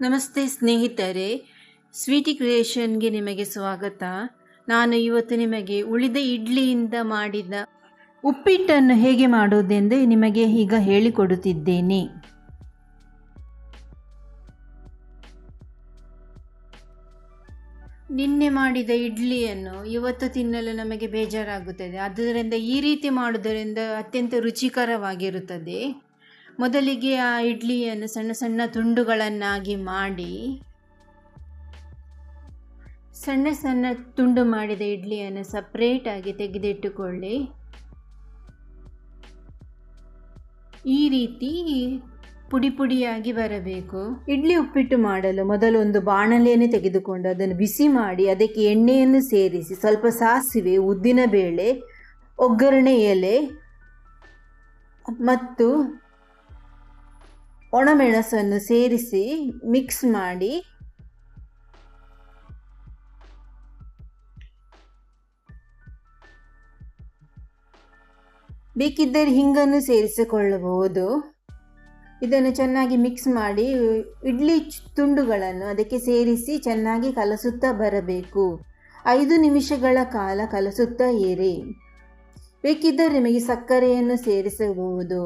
ನಮಸ್ತೆ ಸ್ನೇಹಿತರೆ. ಸ್ವೀಟಿ ಕ್ರಿಯೇಷನ್ಗೆ ನಿಮಗೆ ಸ್ವಾಗತ. ನಾನು ಇವತ್ತು ನಿಮಗೆ ಉಳಿದ ಇಡ್ಲಿಯಿಂದ ಮಾಡಿದ ಉಪ್ಪಿಟ್ಟನ್ನು ಹೇಗೆ ಮಾಡುವುದೆಂದು ನಿಮಗೆ ಈಗ ಹೇಳಿಕೊಡುತ್ತಿದ್ದೇನೆ. ನಿನ್ನೆ ಮಾಡಿದ ಇಡ್ಲಿಯನ್ನು ಇವತ್ತು ತಿನ್ನಲು ನಮಗೆ ಬೇಜಾರಾಗುತ್ತದೆ. ಆದ್ದರಿಂದ ಈ ರೀತಿ ಮಾಡುವುದರಿಂದ ಅತ್ಯಂತ ರುಚಿಕರವಾಗಿರುತ್ತದೆ. ಮೊದಲಿಗೆ ಆ ಇಡ್ಲಿಯನ್ನು ಸಣ್ಣ ಸಣ್ಣ ತುಂಡುಗಳನ್ನಾಗಿ ಮಾಡಿ, ಸಣ್ಣ ಸಣ್ಣ ತುಂಡು ಮಾಡಿದ ಇಡ್ಲಿಯನ್ನು ಸಪ್ರೇಟಾಗಿ ತೆಗೆದಿಟ್ಟುಕೊಳ್ಳಿ. ಈ ರೀತಿ ಪುಡಿ ಪುಡಿಯಾಗಿ ಬರಬೇಕು. ಇಡ್ಲಿ ಉಪ್ಪಿಟ್ಟು ಮಾಡಲು ಮೊದಲು ಒಂದು ಬಾಣಲೆಯನ್ನು ತೆಗೆದುಕೊಂಡು ಅದನ್ನು ಬಿಸಿ ಮಾಡಿ ಅದಕ್ಕೆ ಎಣ್ಣೆಯನ್ನು ಸೇರಿಸಿ ಸ್ವಲ್ಪ ಸಾಸಿವೆ, ಉದ್ದಿನ ಬೇಳೆ, ಒಗ್ಗರಣೆ ಎಲೆ ಮತ್ತು ಒಣಮೆಣಸನ್ನು ಸೇರಿಸಿ ಮಿಕ್ಸ್ ಮಾಡಿ ಬೇಕಿದ್ದರೆ ಹಿಂಗನ್ನು ಸೇರಿಸಿಕೊಳ್ಳಬಹುದು. ಇದನ್ನು ಚೆನ್ನಾಗಿ ಮಿಕ್ಸ್ ಮಾಡಿ ಇಡ್ಲಿ ತುಂಡುಗಳನ್ನು ಅದಕ್ಕೆ ಸೇರಿಸಿ ಚೆನ್ನಾಗಿ ಕಲಸುತ್ತಾ ಬರಬೇಕು. ಐದು ನಿಮಿಷಗಳ ಕಾಲ ಕಲಸುತ್ತಾ ಇರಿ. ಬೇಕಿದ್ದರೆ ನಿಮಗೆ ಸಕ್ಕರೆಯನ್ನು ಸೇರಿಸಬಹುದು.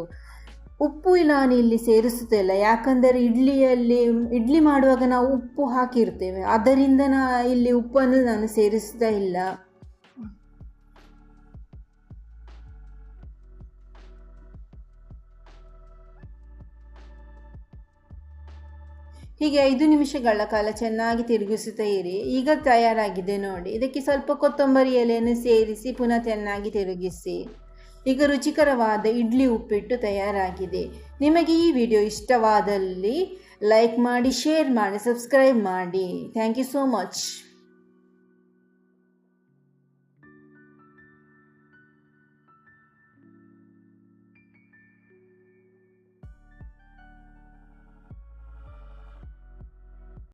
ಉಪ್ಪು ನಾನು ಇಲ್ಲಿ ಸೇರಿಸುತ್ತಿಲ್ಲ ಯಾಕಂದರೆ ಇಡ್ಲಿಯಲ್ಲಿ, ಇಡ್ಲಿ ಮಾಡುವಾಗ ನಾವು ಉಪ್ಪು ಹಾಕಿರ್ತೇವೆ. ಅದರಿಂದ ನಾ ಇಲ್ಲಿ ಉಪ್ಪನ್ನು ನಾನು ಸೇರಿಸ್ತಾ ಇಲ್ಲ. ಹೀಗೆ ಐದು ನಿಮಿಷಗಳ ಕಾಲ ಚೆನ್ನಾಗಿ ತಿರುಗಿಸುತ್ತಾ ಇರಿ. ಈಗ ತಯಾರಾಗಿದೆ ನೋಡಿ. ಇದಕ್ಕೆ ಸ್ವಲ್ಪ ಕೊತ್ತಂಬರಿ ಎಲೆಯನ್ನು ಸೇರಿಸಿ, ಪುನಃ ಚೆನ್ನಾಗಿ ತಿರುಗಿಸಿ. ಈಗ ರುಚಿಕರವಾದ ಇಡ್ಲಿ ಉಪ್ಪಿಟ್ಟು ತಯಾರಾಗಿದೆ. ನಿಮಗೆ ಈ ವಿಡಿಯೋ ಇಷ್ಟವಾದಲ್ಲಿ ಲೈಕ್ ಮಾಡಿ, ಶೇರ್ ಮಾಡಿ, ಸಬ್ಸ್ಕ್ರೈಬ್ ಮಾಡಿ. Thank you so much.